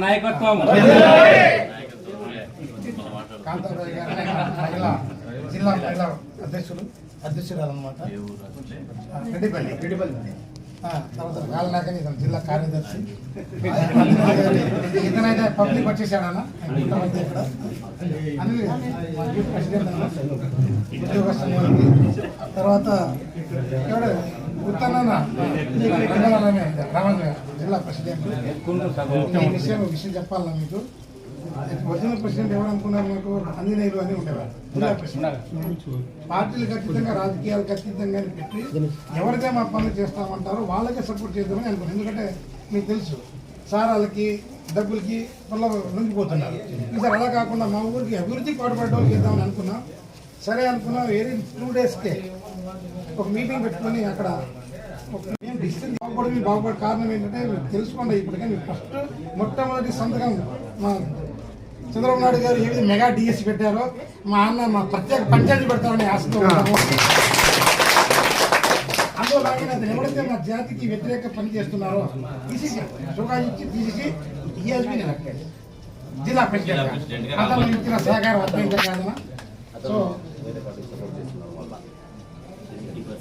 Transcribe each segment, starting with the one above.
నాయకత్వం కాంతారావు మహిళా జిల్లా మహిళా అధ్యక్షులు అధ్యక్షురాలు అనమాట రెడ్డిపల్లి రెడ్డిపల్లి తర్వాత గాలనాకని ఇతను జిల్లా కార్యదర్శి ఇతనైతే పబ్లిక్ వచ్చేసాడన్న ఇంతమంది ఇక్కడ తర్వాత ఇక్కడ ఉత్తన్న జిల్లా ప్రెసిడెంట్. ఈ విషయం విషయం చెప్పాలన్నా మీకు? ఒరిజినల్ ప్రెసిడెంట్ ఎవరు అనుకున్నారు మీకు? ఆంజనేయులు అని ఉండేవారు. జిల్లా ప్రెసిడెంట్. పార్టీలకు అతీతంగా రాజకీయాలకు అతీతంగా అని పెట్టి ఎవరైతే మా పనులు చేస్తామంటారో వాళ్ళకే సపోర్ట్ చేద్దామని అనుకున్నాను. ఎందుకంటే మీకు తెలుసు సార్ వాళ్ళకి డబ్బులకి వల్ల లొంగిపోతున్నారు. ఈసారి అలా కాకుండా మా ఊరికి అభివృద్ధి పాటుపడడం చేద్దామని అనుకున్నాం. సరే అనుకున్నాం వేరే టూ డేస్కే ఒక మీటింగ్ పెట్టుకొని అక్కడ మేము డిస్టెన్స్ బాగుపడి బాగుపడే కారణం ఏంటంటే తెలుసుకోండి ఇప్పటికే మీరు ఫస్ట్ మొట్టమొదటి సంతకం మా చంద్రబాబు నాయుడు గారు ఏ విధంగా మెగా డిఎస్సి పెట్టారో మా అన్న మా ప్రత్యేక పంచాయతీ పెడతామని ఆశతో అందులో ఎవరైతే మా జాతికి వ్యతిరేక పని చేస్తున్నారో తీసేసి సుఖా ఇచ్చి తీసేసి ఈఎస్బీ జిల్లా ప్రెసిడెంట్ అతను ఇచ్చిన సహకారం అర్థమైంది కాదన్నా. సో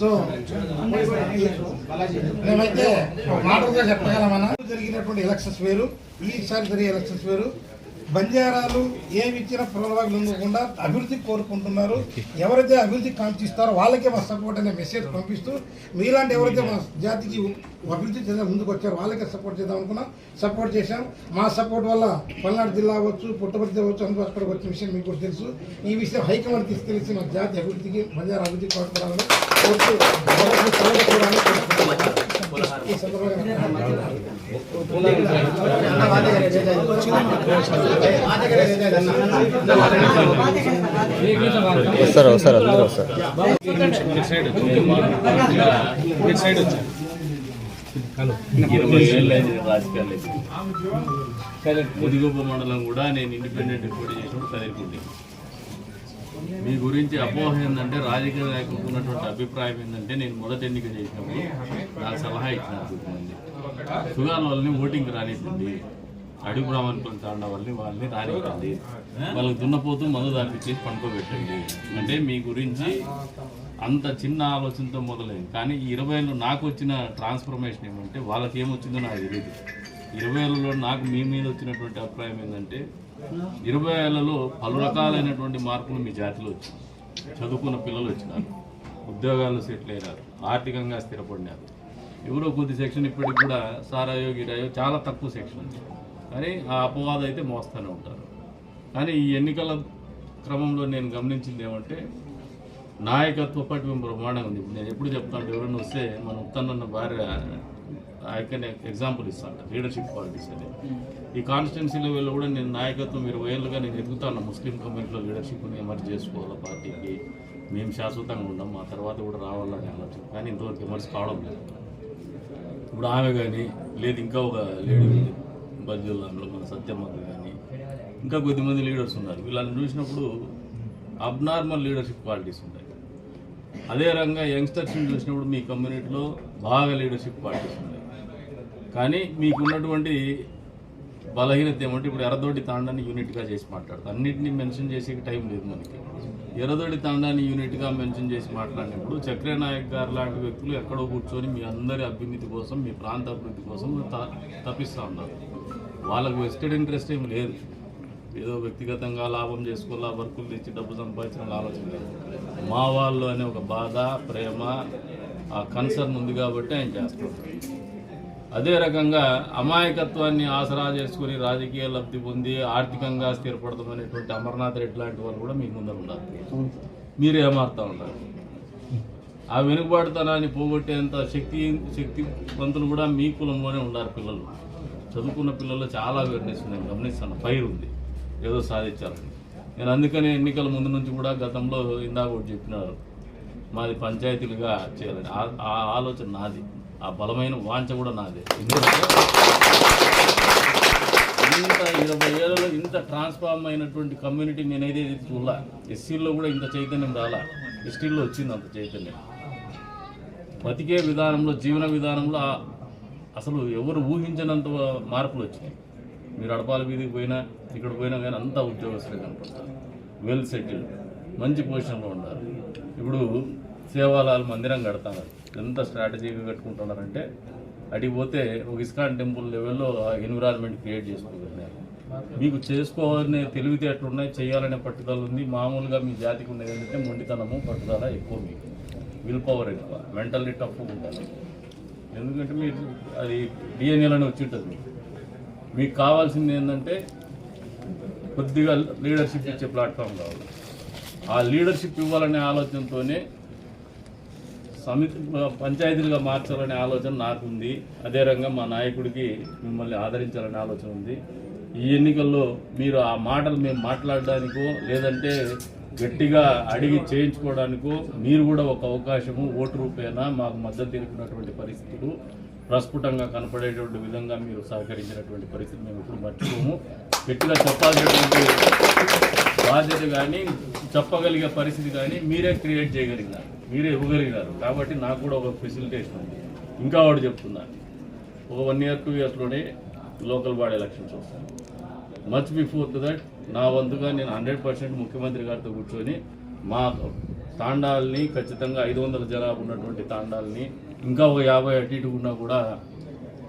సో మేమైతే మాటలుగా చెప్పగలమన్నా జరిగినటువంటి ఎలక్షన్స్ వేరు ఈసారి జరిగే ఎలక్షన్స్ వేరు. బంజారాలు ఏమి ఇచ్చినా ప్రలోభాలు లొంగకుండా అభివృద్ధి కోరుకుంటున్నారు. ఎవరైతే అభివృద్ధి కాంక్షిస్తారో వాళ్ళకే మా సపోర్ట్ అనే మెసేజ్ పంపిస్తూ మీలాంటి ఎవరైతే మా జాతికి అభివృద్ధి చెందే ముందుకు వచ్చారో వాళ్ళకే సపోర్ట్ చేద్దాం అనుకున్నాం. సపోర్ట్ చేశాం. మా సపోర్ట్ వల్ల పల్నాడు జిల్లా అవ్వచ్చు పుట్టపర్తి అవ్వచ్చు అందుబాటులోకి వచ్చిన విషయం మీకు కూడా తెలుసు. ఈ విషయం హైకమాండ్ తీసుకెళ్ళి మా జాతి అభివృద్ధికి బంజారా అభివృద్ధి కోరుకోవాలని కోరుతూ ఎవరికి సలహా చూడాలని కోరుకుంటున్నాను. ఈ సందర్భంగా వస్తారు వస్తారు అందరూ వస్తారు? ఇరవై ఏళ్ళు అయింది రాజకీయాలు ముదిగొప్ప మండలం కూడా నేను ఇండిపెండెంట్ పోటీ చేసినప్పుడు కదిరికుండి మీ గురించి అపోహ ఏంటంటే రాజకీయ నాయకులకు ఉన్నటువంటి అభిప్రాయం ఏంటంటే నేను మొదటి ఎన్నిక చేసినప్పుడు నాకు సలహా ఇచ్చినారు కొంతమంది. సుగాల వాళ్ళని ఓటింగ్ రానివ్వండి. అడుగు బ్రాహ్మణులను తాండ వాళ్ళని వాళ్ళని రానివ్వండి. వాళ్ళకి దున్నపోతూ మందు దానిపించేసి పండుకోబెట్టండి. అంటే మీ గురించి అంత చిన్న ఆలోచనతో మొదలైంది. కానీ ఈ ఇరవై నాకు వచ్చిన ట్రాన్స్ఫర్మేషన్ ఏమంటే వాళ్ళకి ఏమొచ్చిందో నాకు తెలియదు ఇరవై ఏళ్ళలో నాకు మీ మీద వచ్చినటువంటి అభిప్రాయం ఏంటంటే ఇరవై ఏళ్ళలో పలు రకాలైనటువంటి మార్పులు మీ జాతిలో వచ్చినాయి. చదువుకున్న పిల్లలు వచ్చినారు ఉద్యోగాలు సెటిల్ అయినారు ఆర్థికంగా స్థిరపడినారు. ఎవరో కొద్ది సెక్షన్ ఇప్పటికి కూడా సారాయో గిరాయో చాలా తక్కువ సెక్షన్ కానీ ఆ అపవాదం అయితే మోస్తూనే ఉంటారు. కానీ ఈ ఎన్నికల క్రమంలో నేను గమనించింది ఏమంటే నాయకత్వ పట్టు ప్రమాణం ఉంది. నేను ఎప్పుడు చెప్తాను ఎవరైనా వస్తే మన ఉత్తన్న భార్య ఐ కెన్ ఎగ్జాంపుల్ ఇస్తాను లీడర్షిప్ క్వాలిటీస్ అని ఈ కాన్స్టిట్యున్సీ లెవెల్లో కూడా నేను నాయకత్వం ఇరవై ఏళ్ళుగా నేను ఎదుగుతాను. ముస్లిం కమ్యూనిటీలో లీడర్షిప్ని ఎమర్జ్ చేసుకోవాలి పార్టీకి? మేము శాశ్వతంగా ఉన్నాం మా తర్వాత కూడా రావాలని ఆలోచన. కానీ ఇంతవరకు ఎమర్జ్ కావడం లేదు. ఇప్పుడు ఆమె కానీ లేదు ఇంకా ఒక లేడీ ఉంది. బజ్జుల్లాంలో మన సత్యమ్మకు కానీ ఇంకా కొద్దిమంది లీడర్స్ ఉన్నారు. వీళ్ళని చూసినప్పుడు అబ్నార్మల్ లీడర్షిప్ క్వాలిటీస్ ఉన్నాయి అదే రంగా యంగ్స్టర్స్ని చూసినప్పుడు మీ కమ్యూనిటీలో బాగా లీడర్షిప్ క్వాలిటీస్ ఉన్నాయి కానీ మీకున్నటువంటి బలహీనత ఏమంటే ఇప్పుడు ఎర్రదోడి తాండాన్ని యూనిట్గా చేసి మాట్లాడతారు. అన్నింటినీ మెన్షన్ చేసే టైం లేదు మనకి. ఎర్రదోడి తాండాన్ని యూనిట్గా మెన్షన్ చేసి మాట్లాడినప్పుడు చక్రే నాయక్ గారు లాంటి వ్యక్తులు ఎక్కడో కూర్చొని మీ అందరి అభ్యున్నతి కోసం మీ ప్రాంత అభివృద్ధి కోసం త- తప్పిస్తూ ఉన్నారు. వాళ్ళకు వెస్టెడ్ ఇంట్రెస్ట్ ఏమి లేదు. ఏదో వ్యక్తిగతంగా లాభం చేసుకోవాలా వర్కులు తెచ్చి డబ్బు సంపాదించిన ఆలోచన లేదు. మా వాళ్ళు అనే ఒక బాధ ప్రేమ ఆ కన్సర్న్ ఉంది కాబట్టి ఆయన చేస్తారు అదే రకంగా అమాయకత్వాన్ని ఆసరా చేసుకుని రాజకీయ లబ్ధి పొంది ఆర్థికంగా స్థిరపడతామనేటువంటి అమర్నాథ్ రెడ్డి లాంటి వాళ్ళు కూడా మీకు ముందర ఉన్నారు. మీరు ఏమారుతా ఉన్నారు? ఆ వెనుకబాటుతనాన్ని పోగొట్టేంత శక్తి శక్తివంతులు కూడా మీ కులంలోనే ఉన్నారు పిల్లలు. చదువుకున్న పిల్లల్లో చాలా అవేర్నెస్ ఉంది. నేను గమనిస్తాను. ఫైర్ ఉంది. ఏదో సాధించాలని. నేను అందుకనే ఎన్నికల ముందు నుంచి కూడా గతంలో ఇందాక ఒకటి చెప్పినారు. మాది పంచాయతీలుగా చేయాలని. ఆ ఆలోచన నాది. ఆ బలమైన వాంఛ కూడా నాది. ఎందుకంటే ఇంత ఇరవై ఏళ్ళలో ఇంత ట్రాన్స్ఫార్మ్ అయినటువంటి కమ్యూనిటీ నేనైతే చూడాల. ఎస్సీల్లో కూడా ఇంత చైతన్యం రాలా. ఎస్టీల్లో వచ్చింది అంత చైతన్యం. బతికే విధానంలో జీవన విధానంలో అసలు ఎవరు ఊహించినంత మార్పులు వచ్చినాయి. మీరు అడపాల వీధికి పోయినా ఇక్కడ పోయినా కానీ అంతా ఉద్యోగస్తులే కనపడతారు. వెల్ సెటిల్డ్ మంచి పొజిషన్లో ఉన్నారు. ఇప్పుడు సేవాలాల మందిరం కడతారు ఎంత స్ట్రాటజీగా కట్టుకుంటున్నారంటే అడిగి పోతే ఒక ఇస్కాన్ టెంపుల్ లెవెల్లో ఎన్విరాన్మెంట్ క్రియేట్ చేసుకోగలిగారు మీకు చేసుకోవాలనే తెలివితేటలు ఉన్నాయి చేయాలనే పట్టుదల ఉంది. మామూలుగా మీ జాతికి ఉండేది ఏంటంటే మొండితనము పట్టుదల ఎక్కువ మీకు. విల్ పవర్ ఎక్కువ. మెంటల్లీ టఫ్ ఉంటుంది ఎందుకంటే మీరు అది డిఎన్ఏలోనే వచ్చి ఉంటుంది మీకు. మీకు కావాల్సింది ఏంటంటే కొద్దిగా లీడర్షిప్ ఇచ్చే ప్లాట్ఫామ్ కావాలి. ఆ లీడర్షిప్ ఇవ్వాలనే ఆలోచనతోనే సమితి పంచాయతీలుగా మార్చాలనే ఆలోచన నాకుంది. అదే రంగం మా నాయకుడికి మిమ్మల్ని ఆదరించాలనే ఆలోచన ఉంది. ఈ ఎన్నికల్లో మీరు ఆ మాటలు మేము మాట్లాడడానికో లేదంటే గట్టిగా అడిగి చేయించుకోవడానికో మీరు కూడా ఒక అవకాశము ఓటు రూపేనా మాకు మద్దతు తెలిపినటువంటి పరిస్థితులు ప్రస్ఫుటంగా కనపడేటువంటి విధంగా మీరు సహకరించినటువంటి పరిస్థితి మేము ఇప్పుడు మర్చిపోము. గట్టిగా చెప్పాల్సినటువంటి బాధ్యత కానీ చెప్పగలిగే పరిస్థితి కానీ మీరే క్రియేట్ చేయగలిగినారు. మీరే ఇవ్వగలిగినారు కాబట్టి నాకు కూడా ఒక ఫెసిలిటేషన్ ఉంది. ఇంకా వాడు చెప్తున్నాను ఒక వన్ ఇయర్ టూ ఇయర్స్లోనే లోకల్ బాడీ ఎలక్షన్స్ వస్తాయి. మచ్ బిఫోర్ టు దట్ నా వంతుగా నేను హండ్రెడ్ పర్సెంట్ ముఖ్యమంత్రి గారితో కూర్చొని మా తాండాలని ఖచ్చితంగా ఐదు వందల జనాభా ఉన్నటువంటి తాండాలని ఇంకా ఒక యాభై అటు ఇటు ఉన్నా కూడా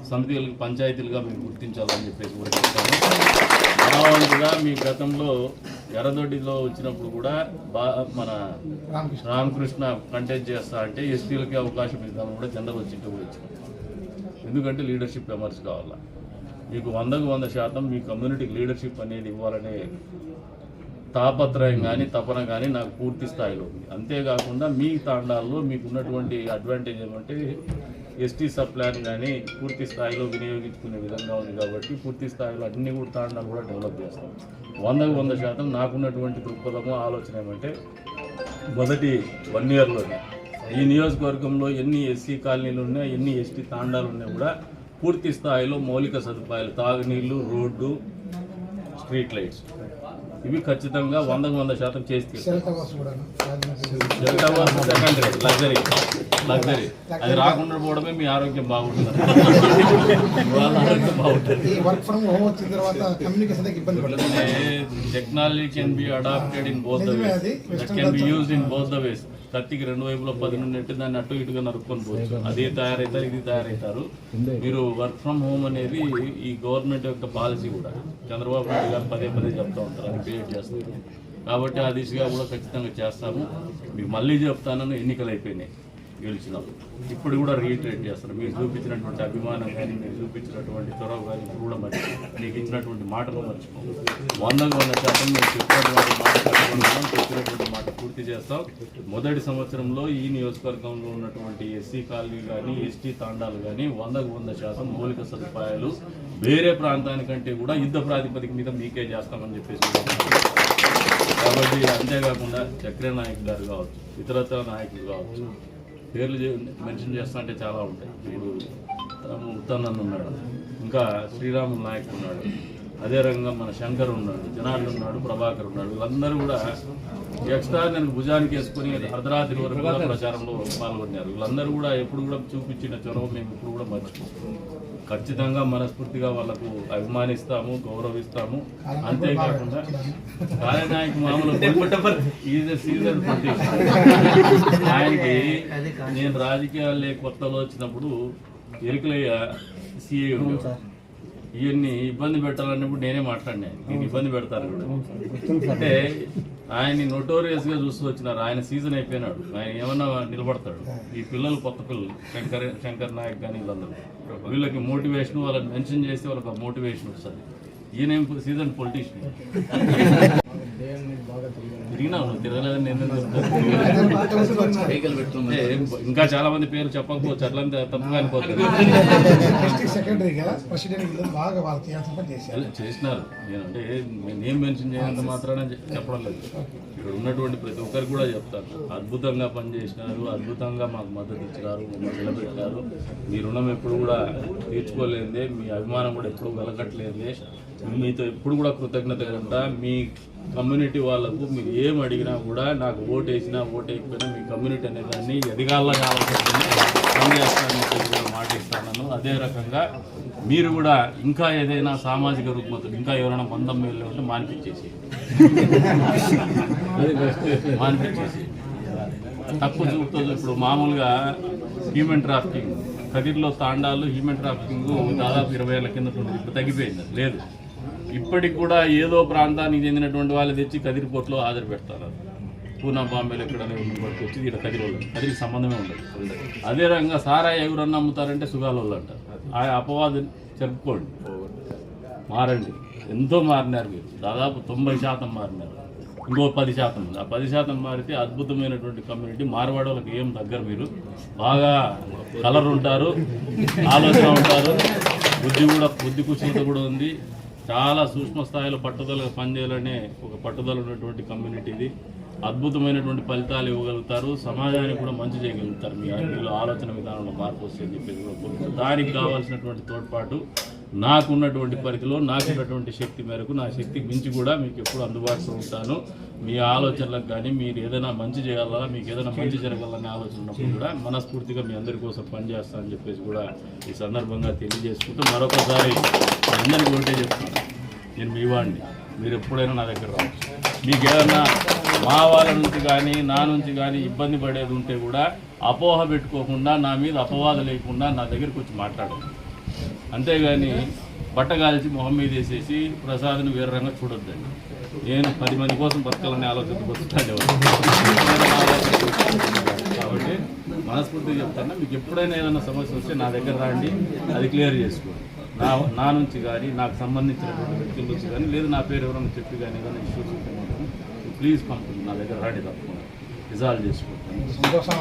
సమితిలకు పంచాయతీలుగా మేము గుర్తించాలని చెప్పేసి కూడా చెప్తాను. నా వంతుగా మీ గతంలో ఎర్రదొడ్డిలో వచ్చినప్పుడు కూడా బా మన రామకృష్ణ. కంటెస్ట్ చేస్తా అంటే ఎస్టీలకి అవకాశం ఇద్దామని కూడా జనరల్ వచ్చింటే కూడా ఇచ్చాం. ఎందుకంటే లీడర్షిప్ ఎమర్స్ కావాలా? మీకు వందకు వంద శాతం మీ కమ్యూనిటీకి లీడర్షిప్ అనేది ఇవ్వాలనే తాపత్రయం కానీ తపన కానీ నాకు పూర్తి స్థాయిలో ఉంది. అంతేకాకుండా మీ తాండాల్లో మీకు ఉన్నటువంటి అడ్వాంటేజ్ ఏమంటే ఎస్టీ సబ్ ప్లాన్ కానీ పూర్తి స్థాయిలో వినియోగించుకునే విధంగా ఉంది కాబట్టి పూర్తి స్థాయిలో అన్ని కూడా తాండాలు కూడా డెవలప్ చేస్తాం. వందకు వంద శాతం నాకున్నటువంటి దృక్పథము ఆలోచన ఏమంటే మొదటి వన్ ఇయర్లోనే ఈ నియోజకవర్గంలో ఎన్ని ఎస్సీ కాలనీలు ఉన్నాయి ఎన్ని ఎస్టీ తాండాలు ఉన్నాయి కూడా పూర్తి స్థాయిలో మౌలిక సదుపాయాలు తాగునీళ్ళు రోడ్డు స్ట్రీట్ లైట్స్. ఇవి ఖచ్చితంగా వందకు వంద శాతం చేసి సెకండరీ లగ్జరీ. లగ్జరీ. అది రాకుండా పోవడమే మీ ఆరోగ్యం బాగుంటుంది. వాళ్ళ ఆరోగ్యం బాగుంటుంది. ఈ వర్క్ ఫ్రమ్ హోమ్ వచ్చిన తర్వాత కమ్యూనికేషన్ దగ్గర ఇబ్బంది పడుతుంది technology can be adapted in both the ways. That can be used in both the ways కత్తికి రెండు వైపులో పది నుండి దాన్ని అటు ఇటుగా నరుక్కొని పోవచ్చు. అది తయారవుతారు ఇది తయారవుతారు మీరు వర్క్ ఫ్రమ్ హోమ్ అనేది ఈ గవర్నమెంట్ యొక్క పాలసీ కూడా. చంద్రబాబు నాయుడు గారు పదే పదే చెప్తా ఉంటారు అది క్రియేట్ చేస్తారు. కాబట్టి ఆ దిశగా కూడా ఖచ్చితంగా చేస్తాము. మీకు మళ్ళీ చెప్తానని ఎన్నికలు అయిపోయినాయి. గెలిచినాం ఇప్పుడు కూడా రీఇటరేట్ చేస్తారు. మీరు చూపించినటువంటి అభిమానం కానీ మీరు చూపించినటువంటి చొరవ కానీ ఇప్పుడు కూడా మరి మీకు ఇచ్చినటువంటి మాటలు మర్చిపో. వందకు వంద శాతం మీరు చెప్పినటువంటి మాట కట్టుకుంటున్నాం చెప్పినటువంటి మాట పూర్తి చేస్తాం మొదటి సంవత్సరంలో ఈ నియోజకవర్గంలో ఉన్నటువంటి ఎస్సీ కాలనీ కానీ ఎస్టీ తాండాలు కానీ వందకు వంద శాతం మౌలిక సదుపాయాలు వేరే ప్రాంతానికంటే కూడా యుద్ధ ప్రాతిపదిక మీద మీకే చేస్తామని చెప్పేసి కాబట్టి అంతేకాకుండా చక్రనాయక్ గారు కావచ్చు ఇతరత్ర నాయకులు కావచ్చు పేర్లు చే- మెన్షన్ చేస్తా అంటే చాలా ఉంటాయి. ఇప్పుడు ఉత్తన్నన్ ఉన్నాడు. ఇంకా శ్రీరాములు నాయక్ ఉన్నాడు. అదే రకంగా మన శంకర్ ఉన్నాడు జనార్దన్ ఉన్నాడు ప్రభాకర్ ఉన్నాడు. వీళ్ళందరూ కూడా ఎక్స్ట్రా నేను భుజానికి వేసుకుని అర్ధరాత్రి వరకు ప్రచారంలో పాల్గొన్నారు. వీళ్ళందరూ కూడా ఎప్పుడు కూడా చూపించిన చొరవ మేము ఇప్పుడు కూడా మర్చిపోతున్నాం. ఖచ్చితంగా మనస్ఫూర్తిగా వాళ్ళకు అభిమానిస్తాము గౌరవిస్తాము. అంతేకాకుండా కార్యనాయకు మామూలు ఈజ్ సీజన్ ఆయనకి నేను రాజకీయాలే కొత్తలో వచ్చినప్పుడు ఎరుకలయ్య సిఏ ఇవన్నీ ఇబ్బంది పెట్టాలన్నప్పుడు నేనే మాట్లాడినా. ఇబ్బంది పెడతారు కూడా. అంటే ఆయన్ని నోటోరియస్గా చూస్తూ వచ్చినారు. ఆయన సీజన్ అయిపోయినాడు. ఆయన ఏమన్నా నిలబడతాడు. ఈ పిల్లలు కొత్త పిల్లలు శంకర్ శంకర్ నాయక్ కానీ వీళ్ళందరూ. వీళ్ళకి మోటివేషన్ వాళ్ళని మెన్షన్ చేస్తే వాళ్ళకి మోటివేషన్ వస్తుంది. ఈయన సీజన్ పొలిటీషియన్ నేను ఇంకా చాలా మంది పేర్లు చెప్పకపోవచ్చు అట్లంతా తప్పుగా చేసినారు. నేనంటే నేమ్ మెన్షన్ చేయనంత మాత్రాన చె- చెప్పడం లేదు. ఇక్కడ ఉన్నటువంటి ప్రతి ఒక్కరికి కూడా చెప్తాను అద్భుతంగా పనిచేసినారు అద్భుతంగా మాకు మద్దతు ఇచ్చినారు మమ్మల్ని నిలబెట్టారు మీ రుణం ఎప్పుడు కూడా తీర్చుకోలేదే మీ అభిమానం కూడా ఎప్పుడు వెలకట్లేదే మీతో ఎప్పుడు కూడా కృతజ్ఞత ఉంటా మీ కమ్యూనిటీ వాళ్ళకు మీరు ఏం అడిగినా కూడా నాకు ఓటు వేసినా ఓటు వేయకపోయినా మీ కమ్యూనిటీ అనే దాన్ని ఎదిగాల్లో ఆలోచించి పనిచేస్తానని చెప్పి కూడా మాట ఇస్తాను అదే రకంగా మీరు కూడా ఇంకా ఏదైనా సామాజిక రుగ్మతలు ఇంకా ఎవరైనా మందం మీద ఉంటే మానిపించేసి మానిపించేసి తక్కువ చూపుతో ఇప్పుడు మామూలుగా హ్యూమన్ ట్రాఫికింగ్ కదిర్లో తాండాలు హ్యూమన్ ట్రాఫికింగ్ దాదాపు ఇరవై ఏళ్ళ కింద ఇప్పుడు తగ్గిపోయింది. లేదు. ఇప్పటికి కూడా ఏదో ప్రాంతానికి చెందినటువంటి వాళ్ళు తెచ్చి కదిరిపోట్లో హాజరు పెడతారు. పూనా బాంబేలో ఎక్కడనే ఉన్నప్పటికి వచ్చి ఇక్కడ కదిరి వాళ్ళు కదిరికి సంబంధమే ఉండదు. అదే రకంగా సారా ఎవరన్నా అమ్ముతారంటే సుగాల వాళ్ళు అంటారు. ఆ అపవాదం చెప్పుకోండి. మారండి. ఎంతో మారినారు మీరు. దాదాపు తొంభై శాతం మారినారు. ఇంకో పది శాతం ఉంది. ఆ పది శాతం మారితే అద్భుతమైనటువంటి కమ్యూనిటీ మార్వాడ వాళ్ళకి ఏం దగ్గర మీరు. బాగా కలర్ ఉంటారు ఆలోచన ఉంటారు. బుద్ధి కూడా బుద్ధి కుశలత కూడా ఉంది. చాలా సూక్ష్మ స్థాయిలో పట్టుదలగా పనిచేయాలనే ఒక పట్టుదల ఉన్నటువంటి కమ్యూనిటీ ఇది. అద్భుతమైనటువంటి ఫలితాలు ఇవ్వగలుగుతారు. సమాజానికి కూడా మంచి చేయగలుగుతారు. మీ మీలో ఆలోచన విధానంలో మార్పు వస్తుంది చెప్పేసి కూడా దానికి కావాల్సినటువంటి తోడ్పాటు నాకున్నటువంటి పరిధిలో నాకున్నటువంటి శక్తి మేరకు నా శక్తికి మించి కూడా మీకు ఎప్పుడు అందుబాటులో ఉంటాను. మీ ఆలోచనలకు కానీ మీరు ఏదైనా మంచి చేయాలా మీకు ఏదైనా మంచి జరగాలనే ఆలోచన ఉన్నప్పుడు కూడా మనస్ఫూర్తిగా మీ అందరి కోసం పనిచేస్తానని చెప్పేసి కూడా ఈ సందర్భంగా తెలియజేసుకుంటూ మరొకసారి అందరికీ ఒకటే చెప్తున్నాను నేను మీ వాడిని. మీరు ఎప్పుడైనా నా దగ్గర రావచ్చు. మీకు ఏదైనా మా వాళ్ళ నుంచి కానీ నా నుంచి కానీ ఇబ్బంది పడేది ఉంటే కూడా అపోహ పెట్టుకోకుండా నా మీద అపవాదం లేకుండా నా దగ్గరికి వచ్చి మాట్లాడండి. అంతేగాని బట్టగాల్చి మొహం మీద వేసేసి ప్రసాద్ని వేరే రంగా చూడొద్దండి. నేను పది మంది కోసం బతకాలనే ఆలోచన కాబట్టి మనస్ఫూర్తిగా చెప్తాను మీకు ఎప్పుడైనా ఏదైనా సమస్య వస్తే నా దగ్గర రాండి. అది క్లియర్ చేసుకోండి. నా నా నుంచి కానీ నాకు సంబంధించినటువంటి వ్యక్తుల నుంచి కానీ లేదు నా పేరు ఎవరైనా చెప్పి కానీ కానీ ఇష్యూస్ ఉంటే మాత్రం ప్లీజ్ పంపండి నా దగ్గర రాడి తప్పకుండా. రిజాల్వ్ చేసుకుంటాను సంతోషం